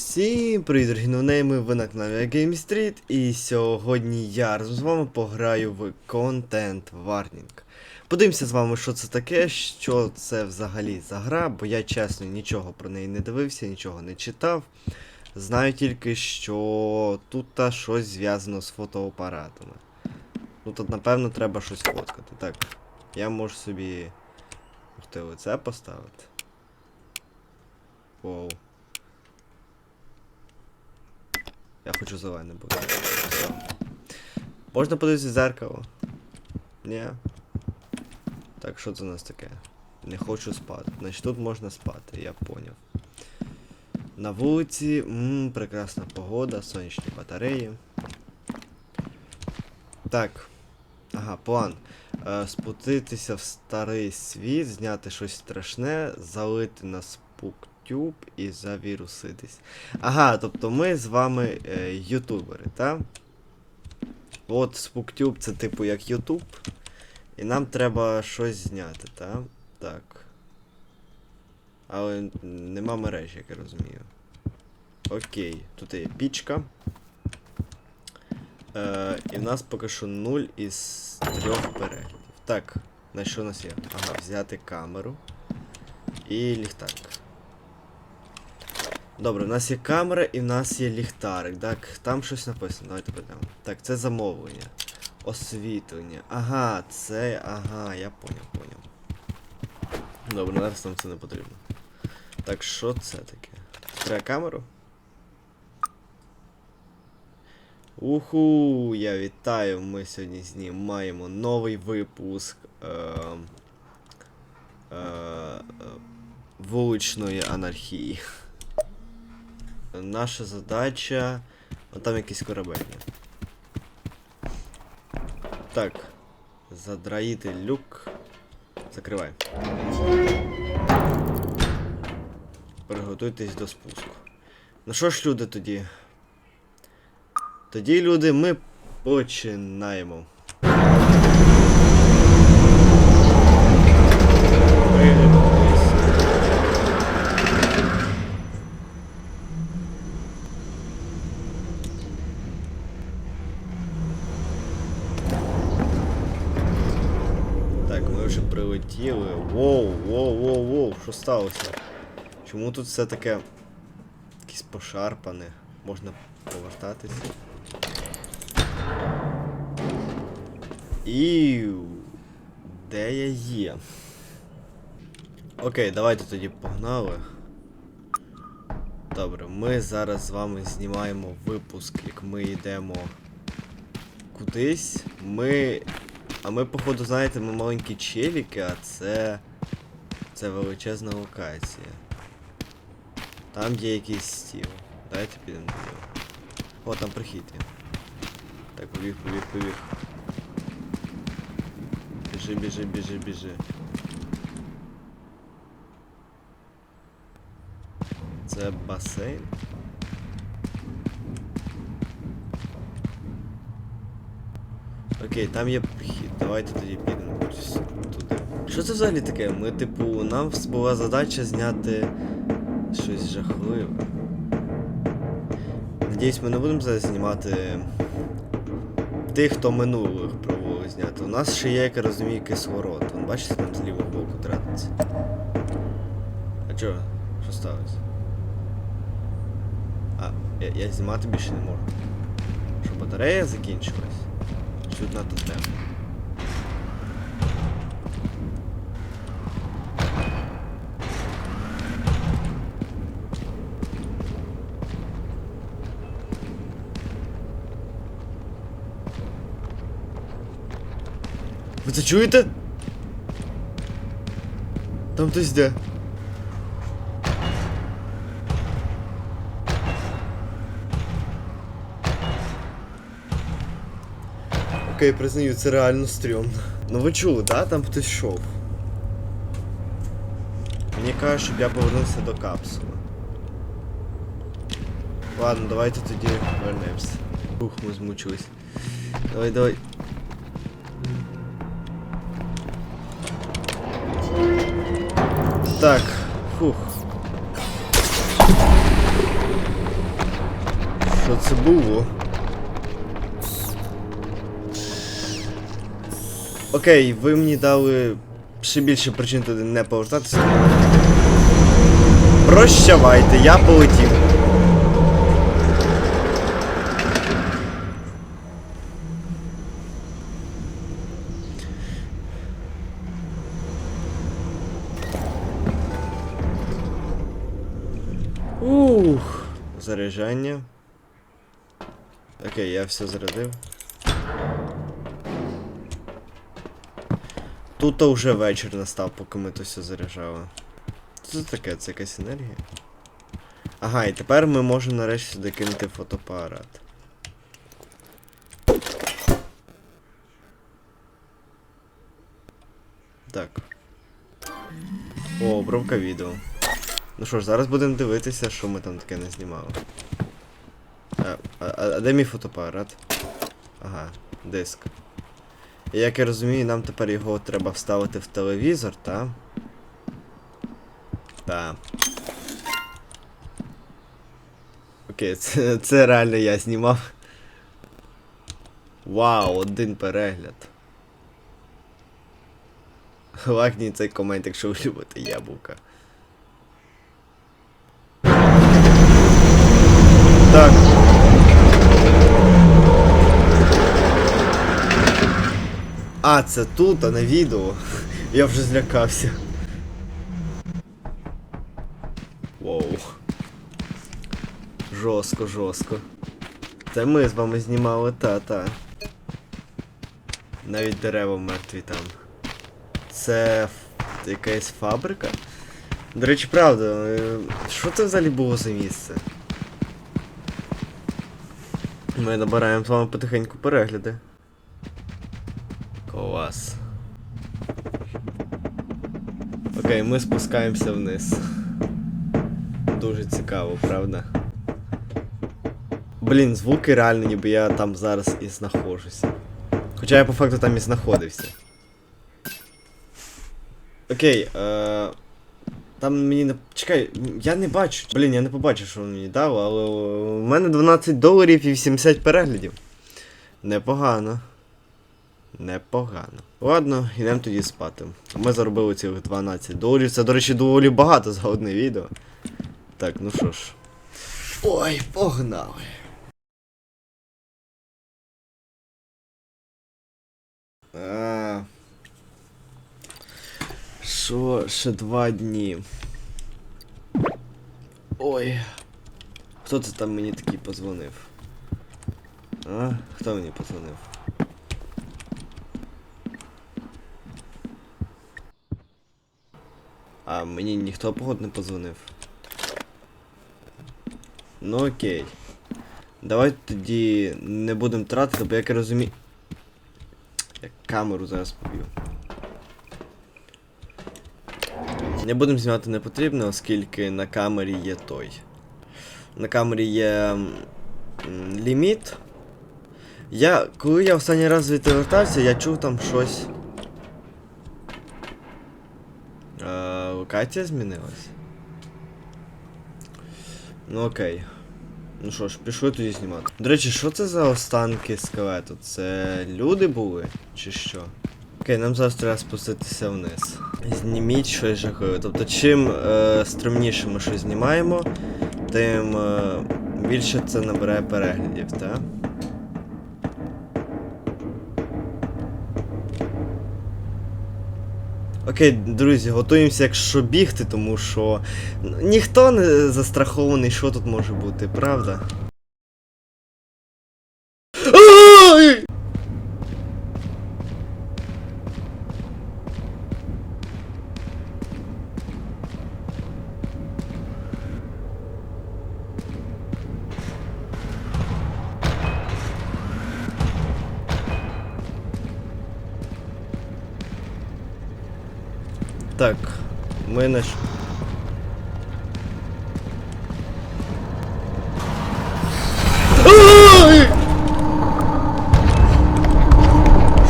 Всім привіт, дорогі новнейми, ви на каналі Game і сьогодні я разом з вами пограю в Content Warning. Подивимося з вами, що це таке, що це взагалі за гра, бо я чесно нічого про неї не дивився, нічого не читав. Знаю тільки, що тут та щось зв'язано з фотоапаратами. Ну тут, напевно, треба щось фоткати. Так, я можу собі. Ух ти, оце поставити. Воу. Я хочу зелений бути. Все. Можна подивитися зеркало? Ні. Так, що це у нас таке? Не хочу спати. Значить тут можна спати, я поняв. На вулиці, ммм, прекрасна погода, сонячні батареї. Так. Ага, план. Е, спуститися в старий світ, зняти щось страшне, залити на спуктюб і завіруситись. Ага, тобто ми з вами е, ютубери, так? От SpookTube це типу як Ютуб. І нам треба щось зняти, так? Так. Але нема мережі, як я розумію. Окей, тут є пічка. Е, і в нас поки що 0 із 3 переглядів. Так, на що у нас є? Ага, взяти камеру. І ліхтарик. Добре, у нас є камера і в нас є ліхтарик. Так, там щось написано, давайте подивимо. Так, це замовлення. Освітлення. Ага, це. Ага, я поняв, поняв. Добре, зараз нам це не потрібно. Так, що це таке? Треба камеру? Уху, я вітаю! Ми сьогодні знімаємо новий випуск е, е, е, вуличної анархії. Наша задача. Ну там якийсь корабель. Так. Задраїти люк. Закривай. Приготуйтесь до спуску. Ну що ж, люди, тоді? Тоді, люди, ми починаємо. Приготуйтесь. Так, ми вже. Воу, воу, воу, воу, що сталося? Чому тут все таке якесь пошарпане? Можна повертатись. Іу. Де я є? Окей, давайте тоді погнали. Добре, ми зараз з вами знімаємо випуск, як ми йдемо кудись. Ми. А ми, походу, знаєте, ми маленькі челіки, а це. Це величезна локація. Там є якийсь стіл. Давайте підемо до нього. О, там прихід є. Так, побіг, побіг, побіг. Біжи, біжи, біжи, біжи. Це басейн. Окей, там є прихід. Давайте тоді підемо туди. Що це взагалі таке? Ми, типу, нам була задача зняти щось жахливе. Надіюсь, ми не будемо зараз знімати тих, хто минулих пробували зняти. У нас ще є, як я розумію, кислород. Вон, бачите, там з лівого боку тратиться. А чого? Що сталося? А, я, я знімати більше не можу. Що батарея закінчилась? Чи тут надто темно? Ви це чуєте? Там хтось йде. Окей, признаю, це реально стрьомно. Ну ви чули, да? Там хтось йшов. Мені кажуть, щоб я повернувся до капсули. Ладно, давайте тоді вернемося. Ух, ми змучились. Давай, давай. Так, фух. це було? Окей, ви мені дали ще більше причин туди не повертатися. Прощавайте, я полетів. Ух, заряджання. Окей, я все зарядив. Тут то вже вечір настав, поки ми то все заряджали. Що це таке? Це якась енергія? Ага, і тепер ми можемо нарешті сюди кинути фотоапарат. Так. О, обробка відео. Ну що ж, зараз будемо дивитися, що ми там таке не знімали. А, а, а, а де мій фотоапарат? Ага, диск. Як я розумію, нам тепер його треба вставити в телевізор, та? Та. Окей, це, це реально я знімав. Вау, один перегляд. Лайкніть цей комент, якщо ви любите яблука. Так. А, це тут, а не відео. Я вже злякався. Воу. Жорстко, жорстко. Це ми з вами знімали та-та. Навіть дерева мертві там. Це якась фабрика? До речі, правда, е, що це взагалі було за місце? Ми набираємо з вами потихеньку перегляди. Клас. Окей, ми спускаємося вниз. Дуже цікаво, правда? Блін, звуки реально, ніби я там зараз і знаходжуся. Хоча я по факту там і знаходився. Окей, е... Там мені не. Чекай, я не бачу. Блін, я не побачив, що він мені дав, але у мене 12 доларів і 80 переглядів. Непогано. Непогано. Ладно, йдемо тоді спати. Ми заробили цілих 12 доларів. Це, до речі, доволі багато за одне відео. Так, ну що ж. Ой, погнали. А. Що, ще два дні. Ой. Хто це там мені такий позвонив? А? Хто мені позвонив? А мені ніхто поход не позвонив. Ну окей. Давайте тоді не будемо тратити, бо як я розумію. Я камеру зараз поб'ю. Не будемо знімати не потрібно, оскільки на камері є той. На камері є ліміт. Я. Коли я останній раз звідти вертався, я чув там щось. Е, локація змінилась. Ну окей. Ну що ж, пішли тоді знімати. До речі, що це за останки скелету? Це люди були? Чи що? Окей, нам зараз треба спуститися вниз. Зніміть щось жахливе. Тобто, чим е, стрімніше ми щось знімаємо, тим е, більше це набирає переглядів, так? Окей, друзі, готуємося, якщо бігти, тому що ніхто не застрахований, що тут може бути, правда? Так, ми наш.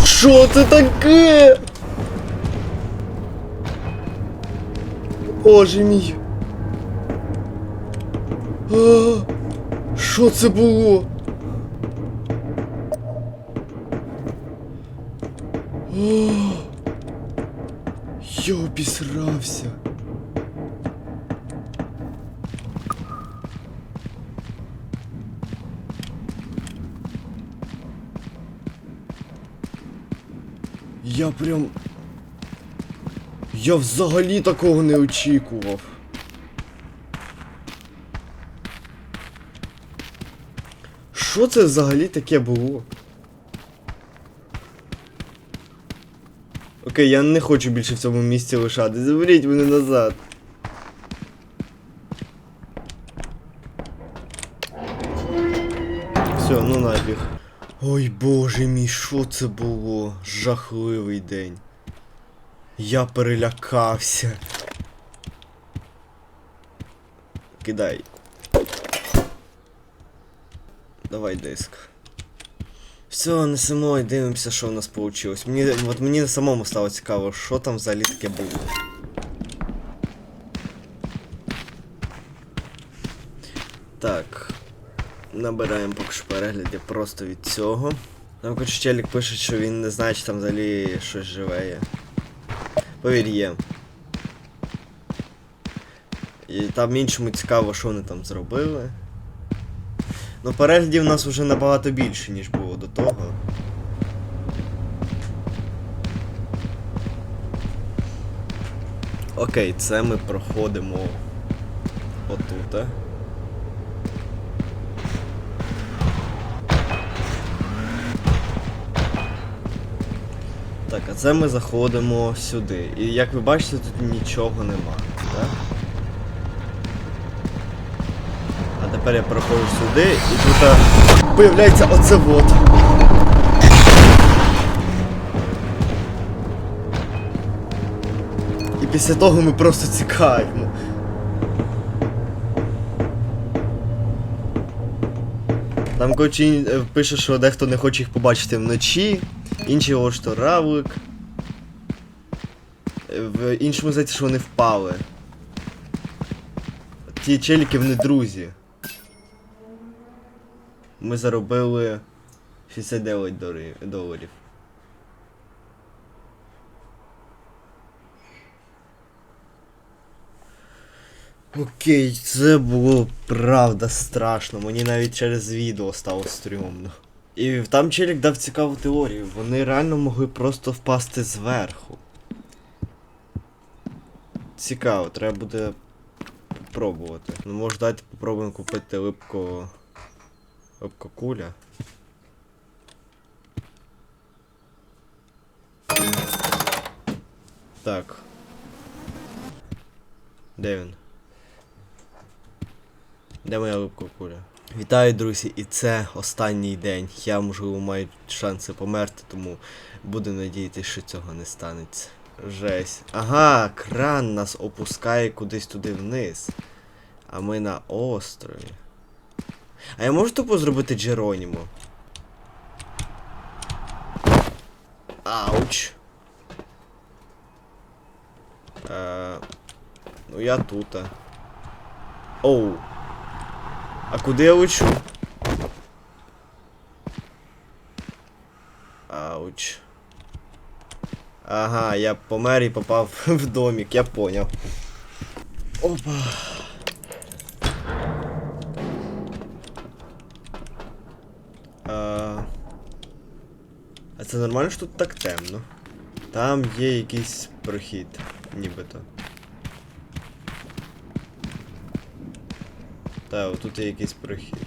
Що це таке? Боже мій. Що це було? Я обісрався. Я прям. Я взагалі такого не очікував. Що це взагалі таке було? Окей, я не хочу більше в цьому місці лишатись. Заберіть мене назад. Все, ну нафіг. Ой боже мій, що це було? Жахливий день. Я перелякався. Кидай. Давай диск. Все, несемо і дивимося, що в нас вийшло. Мені, от мені самому стало цікаво, що там взагалі таке було. Так. Набираємо поки що перегляді просто від цього. Там коротше челік пише, що він не знає, чи там взагалі щось живе є. Повір є. І там іншому цікаво, що вони там зробили. Ну, переглядів у нас вже набагато більше, ніж було до того. Окей, це ми проходимо отут. Так, а це ми заходимо сюди. І як ви бачите, тут нічого нема, так? Тепер я проходжу сюди і тут появляється оце вот. І після того ми просто цікаємо. Там коротше е, пише, що дехто не хоче їх побачити вночі, інші говорять, що равлик. Е, В іншому здається, що вони впали. Ті челіки вони друзі. Ми заробили 69 доларів. Окей, це було правда страшно. Мені навіть через відео стало стрьомно. І там челік дав цікаву теорію. Вони реально могли просто впасти зверху. Цікаво, треба буде пробувати. Ну може дайте попробуємо купити липко. Липко куля. Так. Де він? Де моя липка куля? Вітаю, друзі, і це останній день. Я, можливо, маю шанси померти, тому буду надіятися, що цього не станеться. Жесть. Ага, кран нас опускає кудись туди вниз. А ми на острові. А я можу тупо зробити Джеронімо? Ауч. Е, ну я тут. Оу. А куди я лечу? Ауч. Ага, я помер і попав в домик, я поняв. Опа. А це нормально, що тут так темно? Там є якийсь прохід, нібито. Так, отут є якийсь прохід.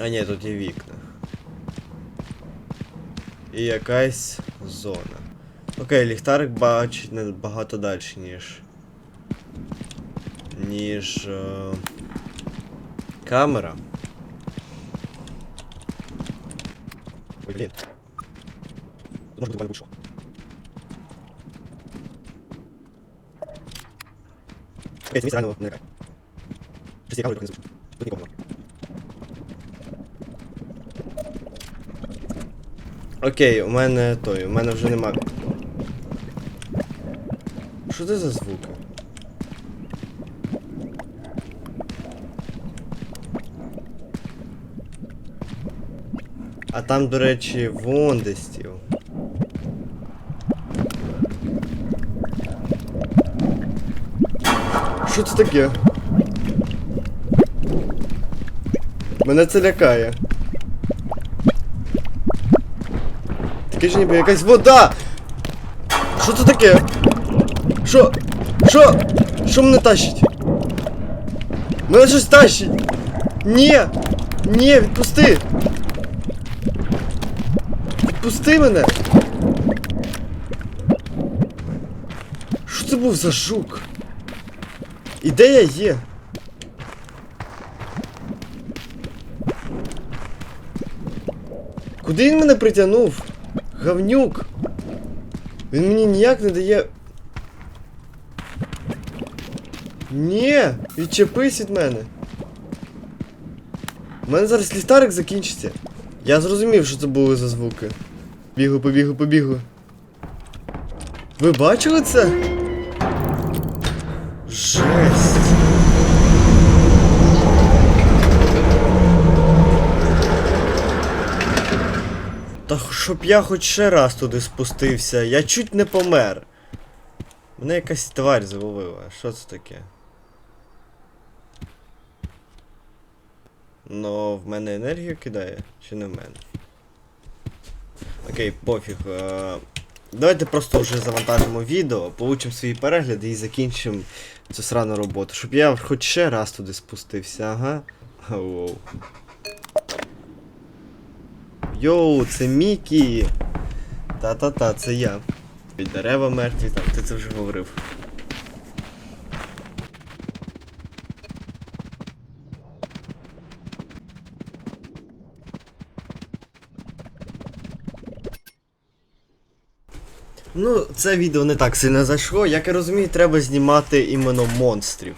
А ні, тут є вікна. І якась зона. Окей, ліхтарик бачить набагато далі, ніж. Ніж. Е... Камера. Ой, блін. Тут може бути буквально будь-що. Окей, це місце реально не лякає. Щось цікаве, тільки не звучить. Тут нікого немає. Окей, у мене той, у мене вже нема. Що це за звуки? А там, до речі, вон де стіл. Що це таке? Мене це лякає. Таке ж ніби якась вода! Що це таке? Що? Що? Що мене тащить? Мене щось тащить! Ні! Ні, відпусти! Відпусти мене! Що це був за жук? І де я є? Куди він мене притягнув? Гавнюк! Він мені ніяк не дає. Ні! Відчепись від мене. У мене зараз ліхтарик закінчиться. Я зрозумів, що це були за звуки. Бігу, побігу, побігу. Ви бачили це? Жесть. Та щоб я хоч ще раз туди спустився, я чуть не помер. Мене якась тварь зловила. Що це таке? Ну, в мене енергію кидає, чи не в мене? Окей, пофіг. е, Давайте просто вже завантажимо відео, получимо свої перегляди і закінчимо цю срану роботу. Щоб я хоч ще раз туди спустився, ага. Оу. Йоу, це Мікі! Та-та-та, це я. Дерева мертві, там, ти це вже говорив. Ну, це відео не так сильно зайшло. Як я розумію, треба знімати іменно монстрів.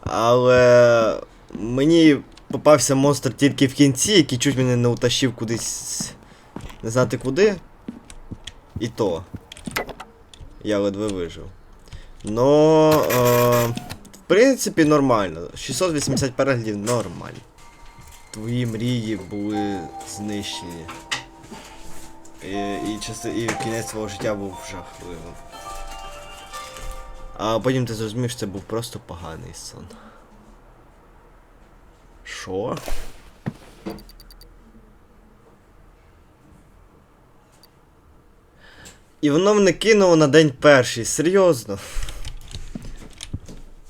Але мені попався монстр тільки в кінці, який чуть мене не утащив кудись. Не знати куди. І то. Я ледве вижив. Но. Е, в принципі, нормально. 680 переглядів нормально. Твої мрії були знищені. І, і, части, і кінець свого життя був жахливим. А потім ти зрозумів, що це був просто поганий сон. Що? І воно мене кинуло на день перший, серйозно.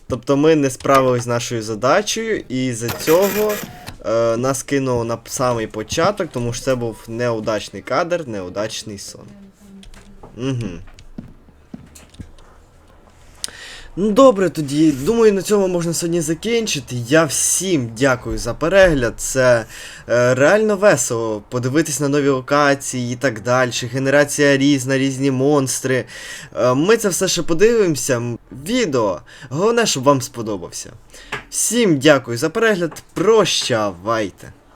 Тобто ми не справились з нашою задачею, і за цього е, нас кинуло на самий початок, тому що це був неудачний кадр, неудачний сон. Угу. Ну добре тоді. Думаю, на цьому можна сьогодні закінчити. Я всім дякую за перегляд. Це е, реально весело. Подивитись на нові локації і так далі. Генерація різна, різні монстри. Е, ми це все ще подивимося. Відео. Головне, щоб вам сподобався. Всім дякую за перегляд. Прощавайте.